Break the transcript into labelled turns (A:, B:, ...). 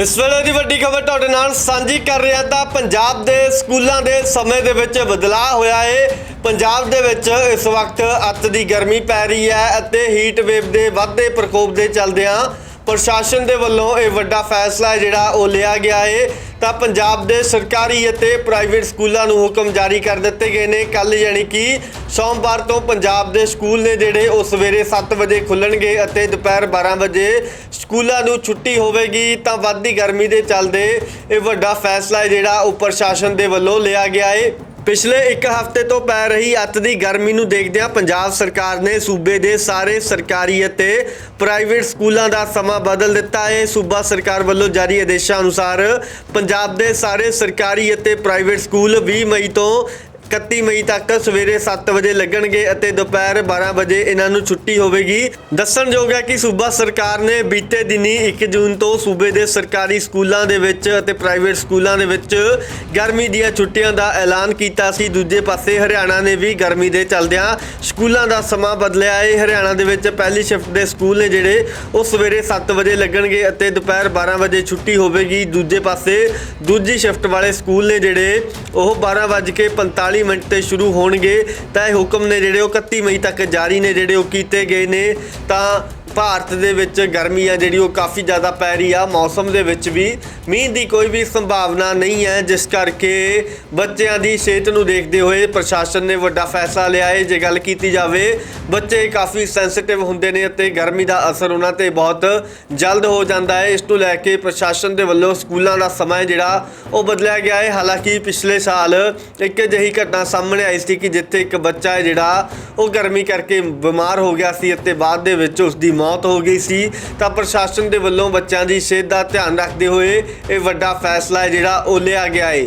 A: ਇਸ ਵੇਲੇ ਦੀ ਵੱਡੀ ਖਬਰ ਤੁਹਾਡੇ ਨਾਲ ਸਾਂਝੀ ਕਰ ਰਿਹਾ ਤਾਂ ਪੰਜਾਬ ਦੇ ਸਕੂਲਾਂ ਦੇ ਸਮੇਂ ਦੇ ਵਿੱਚ ਬਦਲਾਅ ਹੋਇਆ ਏ। ਪੰਜਾਬ ਦੇ ਵਿੱਚ ਇਸ ਵਕਤ ਅੱਤ ਦੀ ਗਰਮੀ ਪੈ ਰਹੀ ਹੈ ਅਤੇ ਹੀਟ ਵੇਵ ਦੇ ਵੱਧਦੇ ਪ੍ਰਕੋਪ ਦੇ ਚੱਲਦਿਆਂ ਪ੍ਰਸ਼ਾਸਨ ਦੇ ਵੱਲੋਂ ਇਹ ਵੱਡਾ ਫੈਸਲਾ ਹੈ ਜਿਹੜਾ ਉਹ ਲਿਆ ਗਿਆ ਏ। ਤਾਂ ਪੰਜਾਬ ਦੇ ਸਰਕਾਰੀ ਅਤੇ ਪ੍ਰਾਈਵੇਟ ਸਕੂਲਾਂ ਨੂੰ ਹੁਕਮ ਜਾਰੀ ਕਰ ਦਿੱਤੇ ਗਏ ਨੇ। ਕੱਲ ਯਾਨੀ ਕਿ ਸੋਮਵਾਰ ਤੋਂ ਪੰਜਾਬ ਦੇ ਸਕੂਲ ਨੇ ਜਿਹੜੇ ਉਹ ਸਵੇਰੇ 7 ਵਜੇ ਖੁੱਲਣਗੇ ਅਤੇ ਦੁਪਹਿਰ 12 ਵਜੇ ਸਕੂਲਾਂ ਨੂੰ ਛੁੱਟੀ ਹੋਵੇਗੀ, ਤਾਂ ਵੱਧਦੀ ਗਰਮੀ ਦੇ ਚੱਲਦੇ ਇਹ ਵੱਡਾ ਫੈਸਲਾ ਹੈ ਜਿਹੜਾ ਉਹ ਪ੍ਰਸ਼ਾਸਨ ਦੇ ਵੱਲੋਂ ਲਿਆ ਗਿਆ ਹੈ ਪਿਛਲੇ ਇੱਕ ਹਫ਼ਤੇ ਤੋਂ ਪੈ ਰਹੀ ਅੱਤ ਦੀ ਗਰਮੀ ਨੂੰ ਦੇਖਦਿਆਂ ਪੰਜਾਬ ਸਰਕਾਰ ਨੇ ਸੂਬੇ ਦੇ ਸਾਰੇ ਸਰਕਾਰੀ ਅਤੇ ਪ੍ਰਾਈਵੇਟ ਸਕੂਲਾਂ ਦਾ ਸਮਾਂ ਬਦਲ ਦਿੱਤਾ। ਹੈ ਸੂਬਾ ਸਰਕਾਰ ਵੱਲੋਂ ਜਾਰੀ ਆਦੇਸ਼ਾਂ ਅਨੁਸਾਰ ਪੰਜਾਬ ਦੇ ਸਾਰੇ ਸਰਕਾਰੀ ਅਤੇ ਪ੍ਰਾਈਵੇਟ ਸਕੂਲ 20 ਮਈ ਤੋਂ 31 ਮਈ ਤੱਕ ਸਵੇਰੇ 7 ਵਜੇ ਲੱਗਣਗੇ ਅਤੇ ਦੁਪਹਿਰ 12 ਵਜੇ ਇਹਨਾਂ ਨੂੰ ਛੁੱਟੀ ਹੋਵੇਗੀ। ਦੱਸਣਯੋਗ ਹੈ ਕਿ ਸੂਬਾ ਸਰਕਾਰ ਨੇ ਬੀਤੇ ਦਿਨੀ 1 ਜੂਨ ਤੋਂ ਸੂਬੇ ਦੇ ਸਰਕਾਰੀ ਸਕੂਲਾਂ ਦੇ ਵਿੱਚ ਅਤੇ ਪ੍ਰਾਈਵੇਟ ਸਕੂਲਾਂ ਦੇ ਵਿੱਚ ਗਰਮੀ ਦੀਆਂ ਛੁੱਟੀਆਂ ਦਾ ਐਲਾਨ ਕੀਤਾ ਸੀ। ਦੂਜੇ ਪਾਸੇ ਹਰਿਆਣਾ ਨੇ ਵੀ ਗਰਮੀ ਦੇ ਚੱਲਦਿਆਂ ਸਕੂਲਾਂ ਦਾ ਸਮਾਂ ਬਦਲਿਆ ਹੈ। ਹਰਿਆਣਾ ਦੇ ਵਿੱਚ ਪਹਿਲੀ ਸ਼ਿਫਟ ਦੇ ਸਕੂਲ ਨੇ ਜਿਹੜੇ ਉਹ ਸਵੇਰੇ 7 ਵਜੇ ਲੱਗਣਗੇ ਅਤੇ ਦੁਪਹਿਰ 12 ਵਜੇ ਛੁੱਟੀ ਹੋਵੇਗੀ। ਦੂਜੇ ਪਾਸੇ ਦੂਜੀ ਸ਼ਿਫਟ ਵਾਲੇ ਸਕੂਲ ਨੇ ਜਿਹੜੇ ਉਹ 12:45 ਮਿੰਟ ਤੇ ਸ਼ੁਰੂ ਹੋਣਗੇ, ਤਾਂ ਇਹ ਹੁਕਮ ਨੇ ਜਿਹੜੇ ਉਹ 31 ਮਈ ਤੱਕ ਜਾਰੀ ਨੇ, ਜਿਹੜੇ ਉਹ ਕੀਤੇ ਗਏ ਨੇ, ਤਾਂ ਭਾਰਤ ਦੇ ਵਿੱਚ ਗਰਮੀ ਆ ਜਿਹੜੀ, ਉਹ ਕਾਫੀ ਜ਼ਿਆਦਾ ਪੈ ਰਹੀ ਆ। ਮੌਸਮ ਦੇ ਵਿੱਚ ਵੀ ਮੀਂਹ ਦੀ ਕੋਈ ਵੀ ਸੰਭਾਵਨਾ ਨਹੀਂ ਹੈ, ਜਿਸ ਕਰਕੇ ਬੱਚਿਆਂ ਦੀ ਸਿਹਤ ਨੂੰ ਦੇਖਦੇ ਹੋਏ ਪ੍ਰਸ਼ਾਸਨ ਨੇ ਵੱਡਾ ਫੈਸਲਾ ਲਿਆ ਹੈ। ਜੇ ਗੱਲ ਕੀਤੀ ਜਾਵੇ, ਬੱਚੇ ਕਾਫੀ ਸੈਂਸਿਟਿਵ ਹੁੰਦੇ ਨੇ ਅਤੇ ਗਰਮੀ ਦਾ ਅਸਰ ਉਹਨਾਂ ਤੇ ਬਹੁਤ ਜਲਦ ਹੋ ਜਾਂਦਾ ਹੈ। ਇਸ ਤੋਂ ਲੈ ਕੇ ਪ੍ਰਸ਼ਾਸਨ ਦੇ ਵੱਲੋਂ ਸਕੂਲਾਂ ਦਾ ਸਮਾਂ ਜਿਹੜਾ, ਉਹ ਬਦਲਿਆ ਗਿਆ ਹੈ। ਹਾਲਾਂਕਿ ਪਿਛਲੇ ਸਾਲ ਇੱਕ ਅਜਿਹੀ ਘਟਨਾ ਸਾਹਮਣੇ ਆਈ ਸੀ ਕਿ ਜਿੱਥੇ ਇੱਕ ਬੱਚਾ ਹੈ ਜਿਹੜਾ, ਉਹ ਗਰਮੀ ਕਰਕੇ ਬਿਮਾਰ ਹੋ ਗਿਆ ਸੀ ਅਤੇ ਬਾਅਦ ਦੇ ਵਿੱਚ ਉਸ ਦੀ ਮੌਤ ਹੋ ਗਈ ਸੀ, ਤਾਂ ਪ੍ਰਸ਼ਾਸਨ ਦੇ ਵੱਲੋਂ ਬੱਚਿਆਂ ਦੀ ਸਿਹਤ ਦਾ ਧਿਆਨ ਰੱਖਦੇ ਹੋਏ ਇਹ ਵੱਡਾ ਫੈਸਲਾ ਹੈ ਜਿਹੜਾ ਉਹ ਲਿਆ ਗਿਆ ਹੈ।